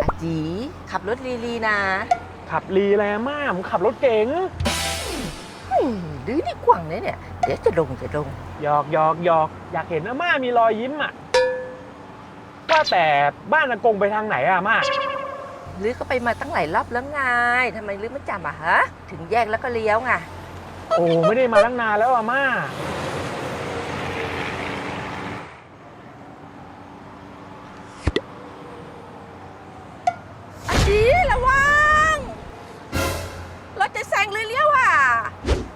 อาจีขับรถลีๆนะขับรีแลมากผมขับรถเก๋งอืมดื้อนี่กว่างเลยเนี่ย เดี๋ยวจะลงจะลง หยอกหยอกหยอกอยากเห็นอาม่ามีรอยยิ้มอะว่าแต่บ้านอากงไปทางไหนอะอาม่าลือก็ไปมาตั้งหลายรอบแล้วไงทำไมลือไม่จำอะฮะ ถึงแยกแล้วก็เลี้ยวไง โอ้ไม่ได้มาตั้งนานแล้วอาม่าอา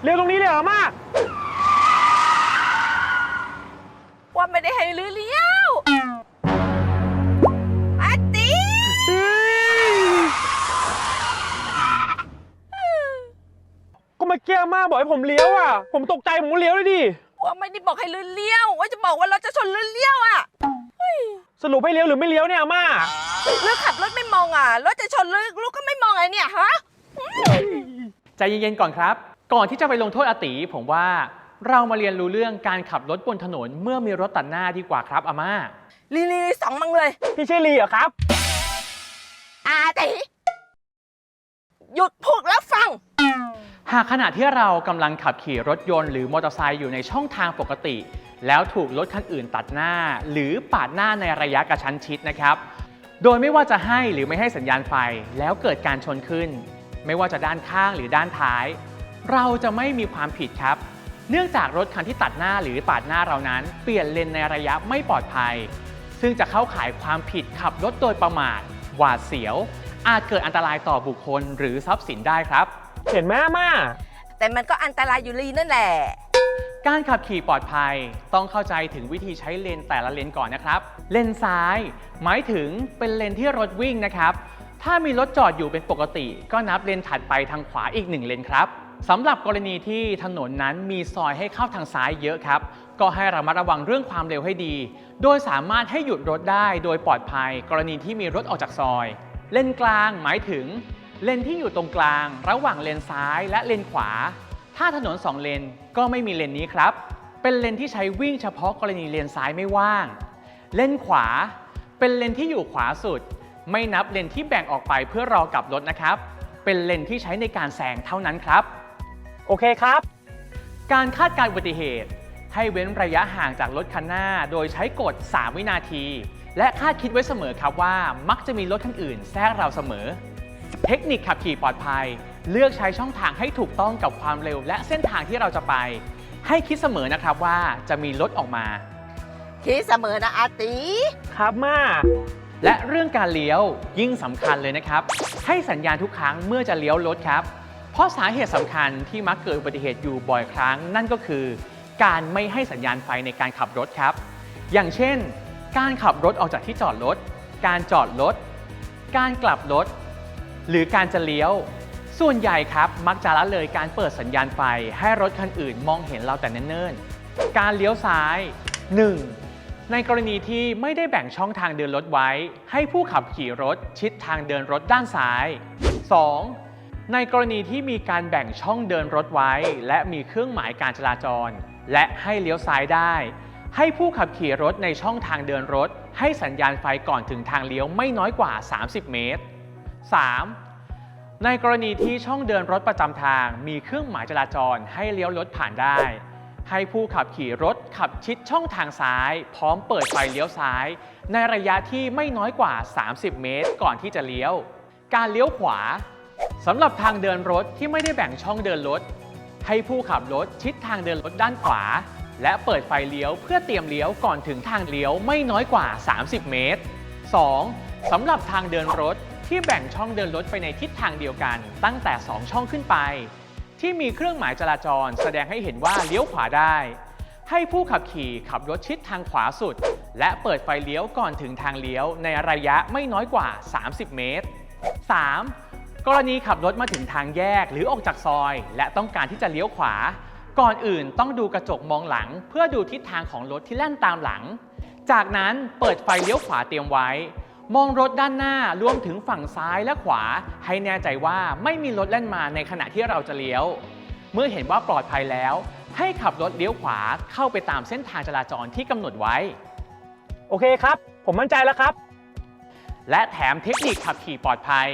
เรียกตรงนี้เลยเหรออาม่าว่าไม่ได้ให้ลือเลี้ยวอาจีเฮ้ยก็เมาเกี้อาม่าบอกให้ผมเลี้ยวอะ ผมตกใจผมก็เลี้ยวเลยดิว่าไม่ได้บอกให้ลือเลี้ยว ว่าจะบอกว่ารถจะชนลือเลี้ยวอะสรุปให้เลี้ยวหรือไม่เลี้ยวเนี่ยอาม่าลือขับรถไม่มองอะรถจะชนลือลูกก็ไม่มองไงเนี่ยฮะใจเย็นๆก่อนครับ ก่อนที่จะไปลงโทษอาติผมว่าเรามาเรียนรู้เรื่องการขับรถบนถนนเมื่อมีรถตัดหน้าดีกว่าครับอาม่าลีลีสองมังเลย พี่ชื่อลีเหรอครับ อาติหยุดพูดแล้วฟัง หากขณะที่เรากำลังขับขี่รถยนต์หรือมอเตอร์ไซค์อยู่ในช่องทางปกติ แล้วถูกรถคันอื่นตัดหน้า หรือปาดหน้าในระยะกระชั้นชิดนะครับ โดยไม่ว่าจะให้หรือไม่ให้สัญญาณไฟ แล้วเกิดการชนขึ้น ไม่ว่าจะด้านข้างหรือด้านท้าย เราจะไม่มีความผิดครับ เนื่องจากรถคันที่ตัดหน้าหรือปาดหน้าเรานั้น เปลี่ยนเลนในระยะไม่ปลอดภัย ซึ่งจะเข้าข่ายความผิดขับรถโดยประมาทหวาดเสียว อาจเกิดอันตรายต่อบุคคลหรือทรัพย์สินได้ครับ เห็นไหมอาม่า แต่มันก็อันตรายอยู่ลีนั่นแหละ การขับขี่ปลอดภัยต้องเข้าใจถึงวิธีใช้เลนแต่ละเลนก่อนนะครับ เลนซ้าย หมายถึงเป็นเลนที่รถวิ่งนะครับ ถ้ามีรถจอดอยู่เป็นปกติ ก็นับเลนถัดไปทางขวาอีกหนึ่งเลนครับ สำหรับกรณีที่ถนนนั้นมีซอยให้เข้าทางซ้ายเยอะครับ ก็ให้ระมัดระวังเรื่องความเร็วให้ดี โดยสามารถให้หยุดรถได้โดยปลอดภัย กรณีที่มีรถออกจากซอย เลนกลางหมายถึง เลนที่อยู่ตรงกลาง ระหว่างเลนซ้ายและเลนขวา ถ้าถนน2เลนก็ไม่มีเลนนี้ครับ เป็นเลนที่ใช้วิ่งเฉพาะกรณีเลนซ้ายไม่ว่าง เลนขวา เป็นเลนที่อยู่ขวาสุด ไม่นับเลนที่แบ่งออกไปเพื่อรอกลับรถนะครับ เป็นเลนที่ใช้ในการแซงเท่านั้นครับ โอเคครับ การคาดการณ์อุบัติเหตุ ให้เว้นระยะห่างจากรถคันหน้า โดยใช้กฎ 3 วินาที และคาดคิดไว้เสมอครับว่ามักจะมีรถคันอื่นแทรกเราเสมอ เทคนิคขับขี่ปลอดภัย เลือกใช้ช่องทางให้ถูกต้องกับความเร็ว และเส้นทางที่เราจะไป ให้คิดเสมอนะครับว่าจะมีรถออกมา คิดเสมอนะอาติครับม่าและเรื่องการเลี้ยวยิ่งสำคัญเลยนะครับ ให้สัญญาณทุกครั้งเมื่อจะเลี้ยวรถครับ เพราะสาเหตุสำคัญที่มักเกิดอุบัติเหตุอยู่บ่อยครั้ง นั่นก็คือการไม่ให้สัญญาณไฟในการขับรถครับ อย่างเช่น การขับรถออกจากที่จอดรถ การจอดรถ การกลับรถ หรือการจะเลี้ยว ส่วนใหญ่ครับมักจะละเลยการเปิดสัญญาณไฟให้รถคันอื่นมองเห็นเราแต่เนิ่นๆ การเลี้ยวซ้าย 1. ในกรณีที่ไม่ได้แบ่งช่องทางเดินรถไว้ ให้ผู้ขับขี่รถชิดทางเดินรถด้านซ้าย 2. ในกรณีที่มีการแบ่งช่องเดินรถไว้ และมีเครื่องหมายการจราจร และให้เลี้ยวซ้ายได้ ให้ผู้ขับขี่รถในช่องทางเดินรถ ให้สัญญาณไฟก่อนถึงทางเลี้ยวไม่น้อยกว่า 30 เมตร 3. ในกรณีที่ช่องเดินรถประจำทาง มีเครื่องหมายจราจร ให้เลี้ยวรถผ่านได้ ให้ผู้ขับขี่รถขับชิดช่องทางซ้าย พร้อมเปิดไฟเลี้ยวซ้าย ในระยะที่ไม่น้อยกว่า 30 เมตร ก่อนที่จะเลี้ยว การเลี้ยวขวา สำหรับทางเดินรถที่ไม่ได้แบ่งช่องเดินรถ ให้ผู้ขับรถชิดทางเดินรถด้านขวา และเปิดไฟเลี้ยวเพื่อเตรียมเลี้ยวก่อนถึงทางเลี้ยวไม่น้อยกว่า 30 เมตร 2. สำหรับทางเดินรถที่แบ่งช่องเดินรถไปในทิศทางเดียวกัน ตั้งแต่ 2 ช่องขึ้นไป ที่มีเครื่องหมายจราจรแสดงให้เห็นว่าเลี้ยวขวาได้ ให้ผู้ขับขี่ขับรถชิดทางขวาสุด และเปิดไฟเลี้ยวก่อนถึงทางเลี้ยวในระยะไม่น้อยกว่า 30 เมตร 3. กรณีขับรถมาถึงทางแยกหรือออกจากซอย และต้องการที่จะเลี้ยวขวา ก่อนอื่นต้องดูกระจกมองหลัง เพื่อดูทิศทางของรถที่แล่นตามหลัง จากนั้นเปิดไฟเลี้ยวขวาเตรียมไว้ มองรถด้านหน้ารวมถึงฝั่งซ้ายและขวา ให้แน่ใจว่าไม่มีรถแล่นมาในขณะที่เราจะเลี้ยว เมื่อเห็นว่าปลอดภัยแล้ว ให้ขับรถเลี้ยวขวาเข้าไปตามเส้นทางจราจรที่กำหนดไว้ โอเคครับ ผมมั่นใจแล้วครับ และแถมเทคนิคขับขี่ปลอดภัย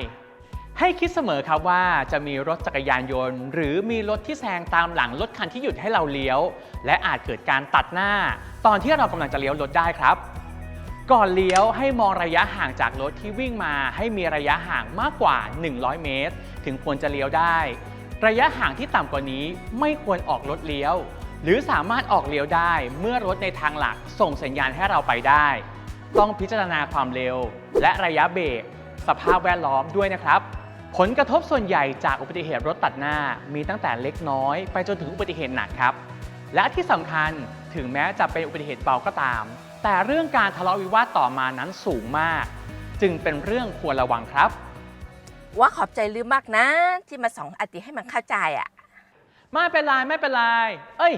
ให้คิดเสมอครับว่าจะมีรถจักรยานยนต์ หรือมีรถที่แซงตามหลังรถคันที่หยุดให้เราเลี้ยว และอาจเกิดการตัดหน้า ตอนที่เรากำลังจะเลี้ยวรถได้ครับ ก่อนเลี้ยวให้มองระยะห่างจากรถที่วิ่งมาให้มีระยะห่างมากกว่า 100 เมตร ถึงควรจะเลี้ยวได้ ระยะห่างที่ต่ำกว่านี้ไม่ควรออกรถเลี้ยว หรือสามารถออกเลี้ยวได้เมื่อรถในทางหลักส่งสัญญาณให้เราไปได้ ต้องพิจารณาความเร็ว และระยะเบรกสภาพแวดล้อมด้วยนะครับ ผลกระทบส่วนใหญ่จากอุบัติเหตุรถตัดหน้ามีตั้งแต่เล็กน้อย ไปจนถึงอุบัติเหตุหนักครับ และที่สำคัญถึงแม้จะเป็นอุบัติเหตุเบาก็ตาม แต่เรื่องการทะเลาะวิวาทต่อมานั้นสูงมาก จึงเป็นเรื่องควรระวังครับ ว่าขอบใจลืมมากนะ ที่มาสองอติให้มันเข้าใจอะไม่เป็นไรไม่เป็นไรเอ้ย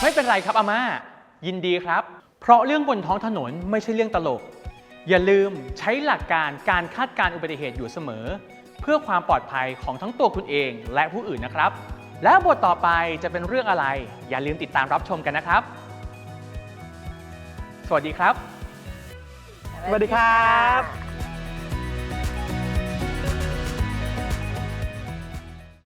ไม่เป็นไรครับอาม่ายินดีครับ เพราะเรื่องบนท้องถนนไม่ใช่เรื่องตลก อย่าลืมใช้หลักการการคาดการณ์อุบัติเหตุอยู่เสมอ เพื่อความปลอดภัยของทั้งตัวคุณเองและผู้อื่นนะครับ และบทต่อไปจะเป็นเรื่องอะไร อย่าลืมติดตามรับชมกันนะครับ สวัสดีครับ สวัสดีครับ